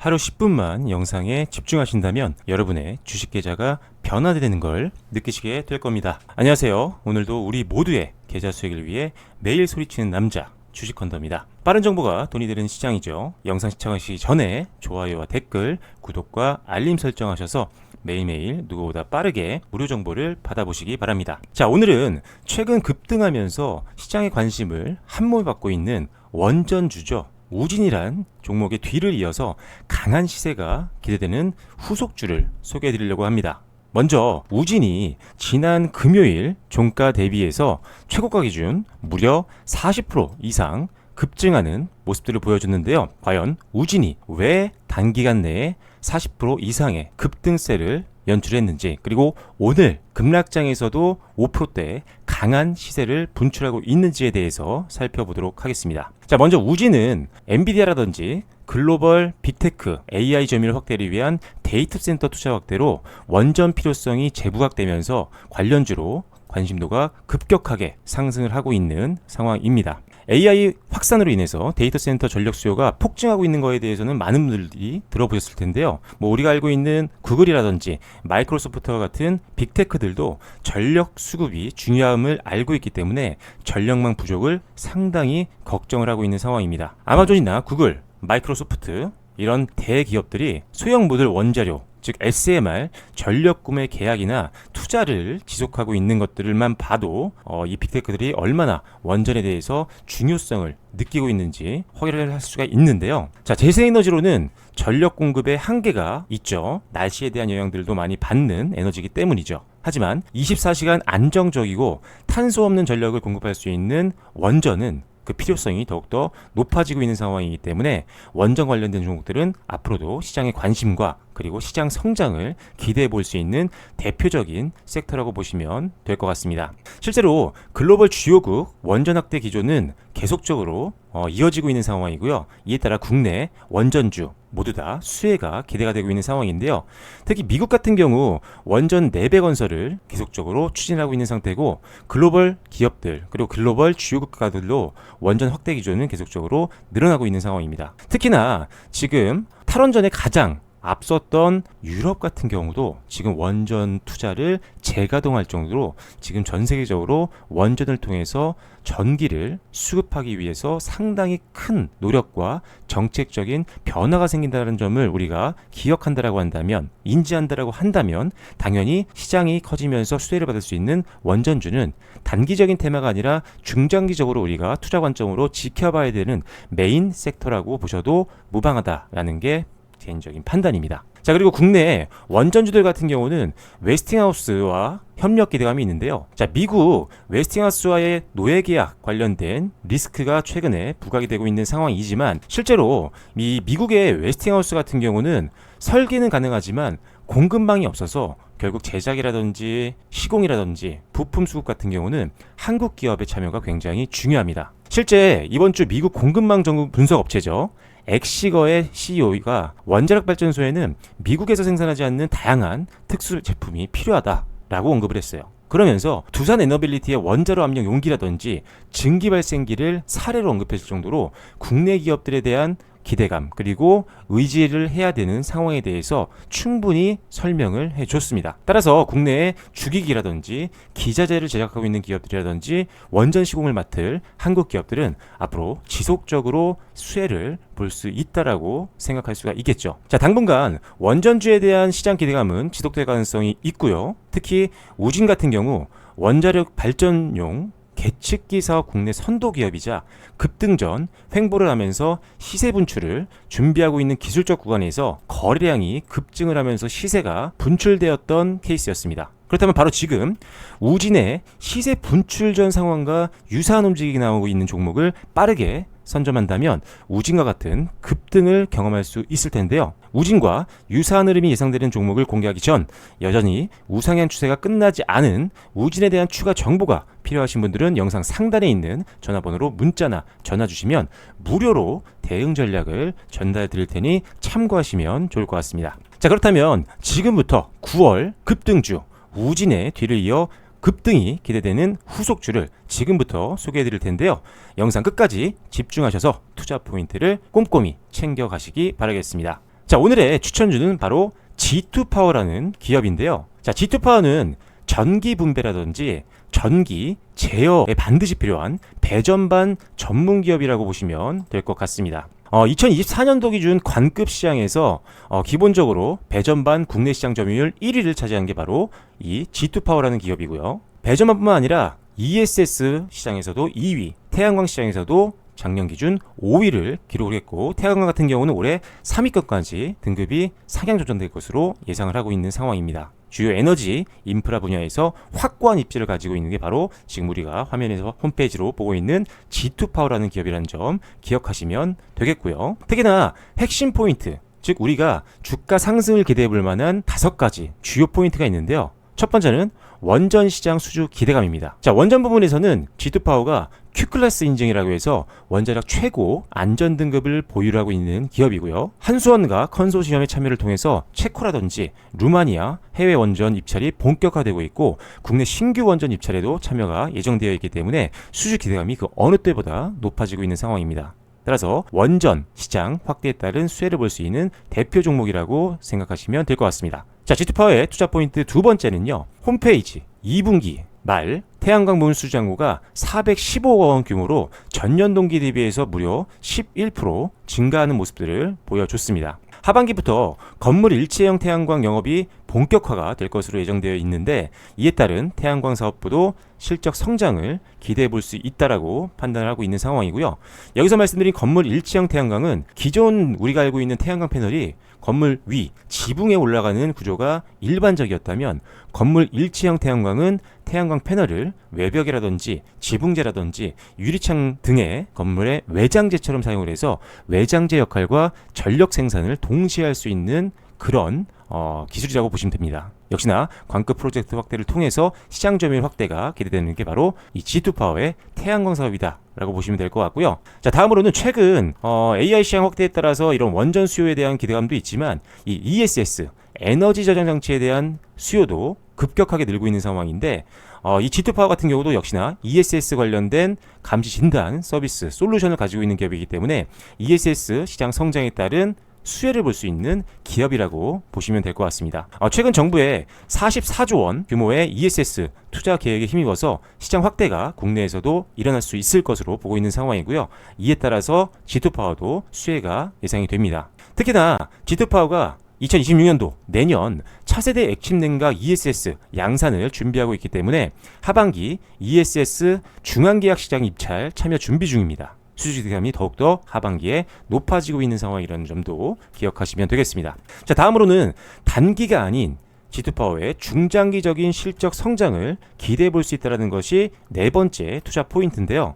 하루 10분만 영상에 집중하신다면 여러분의 주식 계좌가 변화되는 걸 느끼시게 될 겁니다. 안녕하세요. 오늘도 우리 모두의 계좌 수익을 위해 매일 소리치는 남자 주식 컨더입니다. 빠른 정보가 돈이 되는 시장이죠. 영상 시청하시기 전에 좋아요와 댓글, 구독과 알림 설정하셔서 매일매일 누구보다 빠르게 무료 정보를 받아보시기 바랍니다. 자, 오늘은 최근 급등하면서 시장의 관심을 한몸에 받고 있는 원전주죠. 우진이란 종목의 뒤를 이어서 강한 시세가 기대되는 후속주를 소개해 드리려고 합니다. 먼저 우진이 지난 금요일 종가 대비해서 최고가 기준 무려 40% 이상 급증하는 모습들을 보여줬는데요. 과연 우진이 왜 단기간 내에 40% 이상의 급등세를 연출했는지 그리고 오늘 급락장에서도 5%대 강한 시세를 분출하고 있는지에 대해서 살펴보도록 하겠습니다. 자, 먼저 우진은 엔비디아라든지 글로벌 빅테크 AI 점유율 확대를 위한 데이터 센터 투자 확대로 원전 필요성이 재부각되면서 관련주로 관심도가 급격하게 상승을 하고 있는 상황입니다. AI 확산으로 인해서 데이터 센터 전력 수요가 폭증하고 있는 것에 대해서는 많은 분들이 들어보셨을 텐데요. 뭐 우리가 알고 있는 구글이라든지 마이크로소프트와 같은 빅테크들도 전력 수급이 중요함을 알고 있기 때문에 전력망 부족을 상당히 걱정을 하고 있는 상황입니다. 아마존이나 구글, 마이크로소프트 이런 대기업들이 소형 모듈 원자료 즉 SMR 전력 구매 계약이나 투자를 지속하고 있는 것들만 봐도 어, 이 빅테크들이 얼마나 원전에 대해서 중요성을 느끼고 있는지 확인을 할 수가 있는데요. 자, 재생에너지로는 전력 공급의 한계가 있죠. 날씨에 대한 영향들도 많이 받는 에너지이기 때문이죠. 하지만 24시간 안정적이고 탄소 없는 전력을 공급할 수 있는 원전은 그 필요성이 더욱더 높아지고 있는 상황이기 때문에 원전 관련된 종목들은 앞으로도 시장의 관심과 그리고 시장 성장을 기대해 볼 수 있는 대표적인 섹터라고 보시면 될 것 같습니다. 실제로 글로벌 주요국 원전 확대 기조는 계속적으로 어, 이어지고 있는 상황이고요. 이에 따라 국내 원전주 모두 다 수혜가 기대가 되고 있는 상황인데요. 특히 미국 같은 경우 원전 4배 건설을 계속적으로 추진하고 있는 상태고 글로벌 기업들 그리고 글로벌 주요 국가들로 원전 확대 기조는 계속적으로 늘어나고 있는 상황입니다. 특히나 지금 탈원전에 가장 앞섰던 유럽 같은 경우도 지금 원전 투자를 재가동할 정도로 지금 전 세계적으로 원전을 통해서 전기를 수급하기 위해서 상당히 큰 노력과 정책적인 변화가 생긴다는 점을 우리가 기억한다라고 한다면 인지한다라고 한다면 당연히 시장이 커지면서 수혜를 받을 수 있는 원전주는 단기적인 테마가 아니라 중장기적으로 우리가 투자 관점으로 지켜봐야 되는 메인 섹터라고 보셔도 무방하다라는 게 개인적인 판단입니다. 자 그리고 국내 원전주들 같은 경우는 웨스팅하우스와 협력 기대감이 있는데요. 자 미국 웨스팅하우스와의 노예 계약 관련된 리스크가 최근에 부각이 되고 있는 상황이지만 실제로 이 미국의 웨스팅하우스 같은 경우는 설계는 가능하지만 공급망이 없어서 결국 제작이라든지 시공이라든지 부품 수급 같은 경우는 한국 기업의 참여가 굉장히 중요합니다. 실제 이번 주 미국 공급망 전국 분석 업체죠. 엑시거의 CEO가 원자력 발전소에는 미국에서 생산하지 않는 다양한 특수 제품이 필요하다라고 언급을 했어요. 그러면서 두산 에너빌리티의 원자로 압력 용기라든지 증기 발생기를 사례로 언급했을 정도로 국내 기업들에 대한 기대감 그리고 의지를 해야 되는 상황에 대해서 충분히 설명을 해줬습니다. 따라서 국내에 주기기라든지 기자재를 제작하고 있는 기업들이라든지 원전 시공을 맡을 한국 기업들은 앞으로 지속적으로 수혜를 볼 수 있다라고 생각할 수가 있겠죠. 자, 당분간 원전주에 대한 시장 기대감은 지속될 가능성이 있고요. 특히 우진 같은 경우 원자력 발전용 계측기 사업 국내 선도 기업이자 급등 전 횡보를 하면서 시세 분출을 준비하고 있는 기술적 구간에서 거래량이 급증을 하면서 시세가 분출되었던 케이스였습니다. 그렇다면 바로 지금 우진의 시세 분출 전 상황과 유사한 움직임이 나오고 있는 종목을 빠르게 선점한다면 우진과 같은 급등을 경험할 수 있을 텐데요. 우진과 유사한 흐름이 예상되는 종목을 공개하기 전 여전히 우상향 추세가 끝나지 않은 우진에 대한 추가 정보가 필요하신 분들은 영상 상단에 있는 전화번호로 문자나 전화 주시면 무료로 대응 전략을 전달해 드릴 테니 참고하시면 좋을 것 같습니다. 자, 그렇다면 지금부터 9월 급등주 우진의 뒤를 이어 급등이 기대되는 후속주를 지금부터 소개해 드릴 텐데요. 영상 끝까지 집중하셔서 투자 포인트를 꼼꼼히 챙겨 가시기 바라겠습니다. 자, 오늘의 추천주는 바로 G2파워라는 기업인데요. 자, G2파워는 전기 분배라든지 전기 제어에 반드시 필요한 배전반 전문 기업이라고 보시면 될 것 같습니다. 어, 2024년도 기준 관급 시장에서 어, 기본적으로 배전반 국내 시장 점유율 1위를 차지한 게 바로 이 G2파워라는 기업이고요. 배전반뿐만 아니라 ESS 시장에서도 2위, 태양광 시장에서도 작년 기준 5위를 기록을 했고 태양광 같은 경우는 올해 3위권까지 등급이 상향 조정될 것으로 예상을 하고 있는 상황입니다. 주요 에너지 인프라 분야에서 확고한 입지를 가지고 있는 게 바로 지금 우리가 화면에서 홈페이지로 보고 있는 G2 파워라는 기업이라는 점 기억하시면 되겠고요. 특히나 핵심 포인트, 즉 우리가 주가 상승을 기대해 볼 만한 다섯 가지 주요 포인트가 있는데요. 첫 번째는 원전 시장 수주 기대감입니다. 자, 원전 부분에서는 G2파워가 Q클래스 인증이라고 해서 원자력 최고 안전 등급을 보유하고 있는 기업이고요. 한수원과 컨소시엄의 참여를 통해서 체코라든지 루마니아 해외 원전 입찰이 본격화되고 있고 국내 신규 원전 입찰에도 참여가 예정되어 있기 때문에 수주 기대감이 그 어느 때보다 높아지고 있는 상황입니다. 따라서 원전 시장 확대에 따른 수혜를 볼 수 있는 대표 종목이라고 생각하시면 될 것 같습니다. 자, G2파워의 투자 포인트 두 번째는요. 홈페이지 2분기 말 태양광 부분 수장고가 415억 원 규모로 전년 동기 대비해서 무려 11% 증가하는 모습들을 보여줬습니다. 하반기부터 건물 일체형 태양광 영업이 본격화가 될 것으로 예정되어 있는데 이에 따른 태양광 사업부도 실적 성장을 기대해 볼 수 있다라고 판단을 하고 있는 상황이고요. 여기서 말씀드린 건물 일체형 태양광은 기존 우리가 알고 있는 태양광 패널이 건물 위 지붕에 올라가는 구조가 일반적이었다면 건물 일체형 태양광은 태양광 패널을 외벽이라든지 지붕재라든지 유리창 등의 건물의 외장재처럼 사용을 해서 외장재 역할과 전력 생산을 동시에 할 수 있는 그런 어, 기술이라고 보시면 됩니다. 역시나 광급 프로젝트 확대를 통해서 시장 점유율 확대가 기대되는 게 바로 이 G2 파워의 태양광 사업이다. 라고 보시면 될 것 같고요. 자, 다음으로는 최근 어, AI 시장 확대에 따라서 이런 원전 수요에 대한 기대감도 있지만 이 ESS 에너지 저장 장치에 대한 수요도 급격하게 늘고 있는 상황인데 어, 이 G2파워 같은 경우도 역시나 ESS 관련된 감시 진단 서비스 솔루션을 가지고 있는 기업이기 때문에 ESS 시장 성장에 따른 수혜를 볼 수 있는 기업이라고 보시면 될 것 같습니다. 어, 최근 정부의 44조 원 규모의 ESS 투자 계획에 힘입어서 시장 확대가 국내에서도 일어날 수 있을 것으로 보고 있는 상황이고요. 이에 따라서 G2파워도 수혜가 예상이 됩니다. 특히나 G2파워가 2026년도 내년 차세대 액침 냉각 ESS 양산을 준비하고 있기 때문에 하반기 ESS 중앙계약 시장 입찰 참여 준비 중입니다. 수주 기대감이 더욱더 하반기에 높아지고 있는 상황이라는 점도 기억하시면 되겠습니다. 자, 다음으로는 단기가 아닌 G2파워의 중장기적인 실적 성장을 기대해 볼 수 있다는 것이 네 번째 투자 포인트인데요.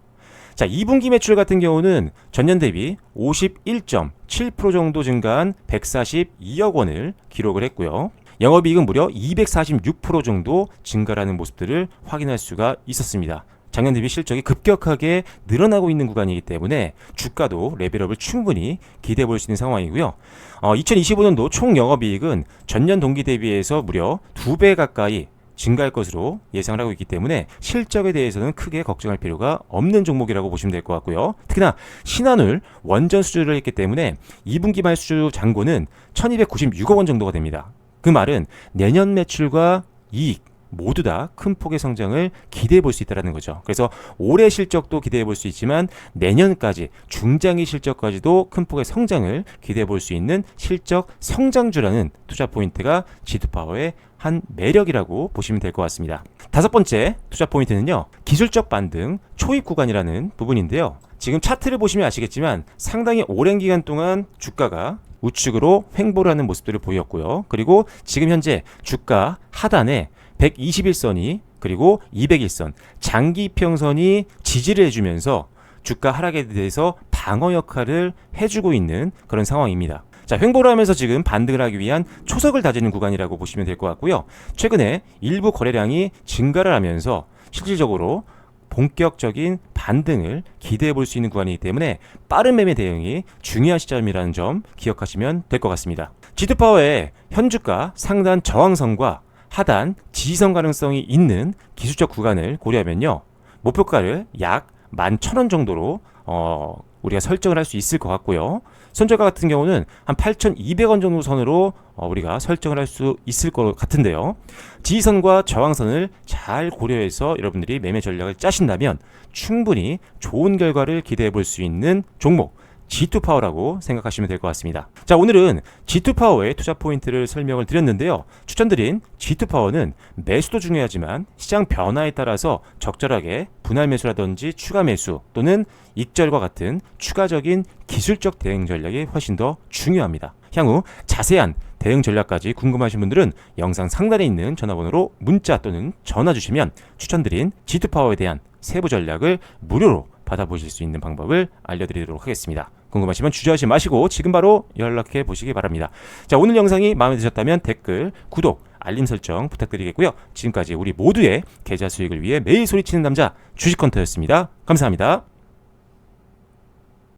자, 2분기 매출 같은 경우는 전년 대비 51.7% 정도 증가한 142억 원을 기록을 했고요. 영업이익은 무려 246% 정도 증가라는 모습들을 확인할 수가 있었습니다. 작년 대비 실적이 급격하게 늘어나고 있는 구간이기 때문에 주가도 레벨업을 충분히 기대해 볼 수 있는 상황이고요. 어, 2025년도 총 영업이익은 전년 동기 대비해서 무려 2배 가까이 증가할 것으로 예상을 하고 있기 때문에 실적에 대해서는 크게 걱정할 필요가 없는 종목이라고 보시면 될 것 같고요. 특히나 신한울 원전 수주를 했기 때문에 2분기 말 수주 잔고는 1296억 원 정도가 됩니다. 그 말은 내년 매출과 이익 모두 다 큰 폭의 성장을 기대해 볼 수 있다는 거죠. 그래서 올해 실적도 기대해 볼 수 있지만 내년까지 중장기 실적까지도 큰 폭의 성장을 기대해 볼 수 있는 실적 성장주라는 투자 포인트가 지투파워의 한 매력이라고 보시면 될 것 같습니다. 다섯 번째 투자 포인트는요. 기술적 반등 초입 구간이라는 부분인데요. 지금 차트를 보시면 아시겠지만 상당히 오랜 기간 동안 주가가 우측으로 횡보를 하는 모습들을 보였고요. 그리고 지금 현재 주가 하단에 121선이 그리고 201선 장기 평선이 지지를 해주면서 주가 하락에 대해서 방어 역할을 해주고 있는 그런 상황입니다. 자, 횡보를 하면서 지금 반등을 하기 위한 초석을 다지는 구간이라고 보시면 될 것 같고요. 최근에 일부 거래량이 증가를 하면서 실질적으로 본격적인 반등을 기대해 볼 수 있는 구간이기 때문에 빠른 매매 대응이 중요한 시점이라는 점 기억하시면 될 것 같습니다. 지드파워의 현주가 상단 저항선과 하단 지지선 가능성이 있는 기술적 구간을 고려하면요. 목표가를 약 11,000원 정도로 어, 우리가 설정을 할 수 있을 것 같고요. 손절가 같은 경우는 한 8,200원 정도 선으로 어, 우리가 설정을 할 수 있을 것 같은데요. 지지선과 저항선을 잘 고려해서 여러분들이 매매 전략을 짜신다면 충분히 좋은 결과를 기대해 볼 수 있는 종목 G2 파워라고 생각하시면 될 것 같습니다. 자, 오늘은 G2 파워의 투자 포인트를 설명을 드렸는데요. 추천드린 G2 파워는 매수도 중요하지만 시장 변화에 따라서 적절하게 분할 매수라든지 추가 매수 또는 익절과 같은 추가적인 기술적 대응 전략이 훨씬 더 중요합니다. 향후 자세한 대응 전략까지 궁금하신 분들은 영상 상단에 있는 전화번호로 문자 또는 전화 주시면 추천드린 G2 파워에 대한 세부 전략을 무료로 받아보실 수 있는 방법을 알려드리도록 하겠습니다. 궁금하시면 주저하지 마시고 지금 바로 연락해 보시기 바랍니다. 자, 오늘 영상이 마음에 드셨다면 댓글, 구독, 알림 설정 부탁드리겠고요. 지금까지 우리 모두의 계좌 수익을 위해 매일 소리치는 남자 주식컨터였습니다. 감사합니다.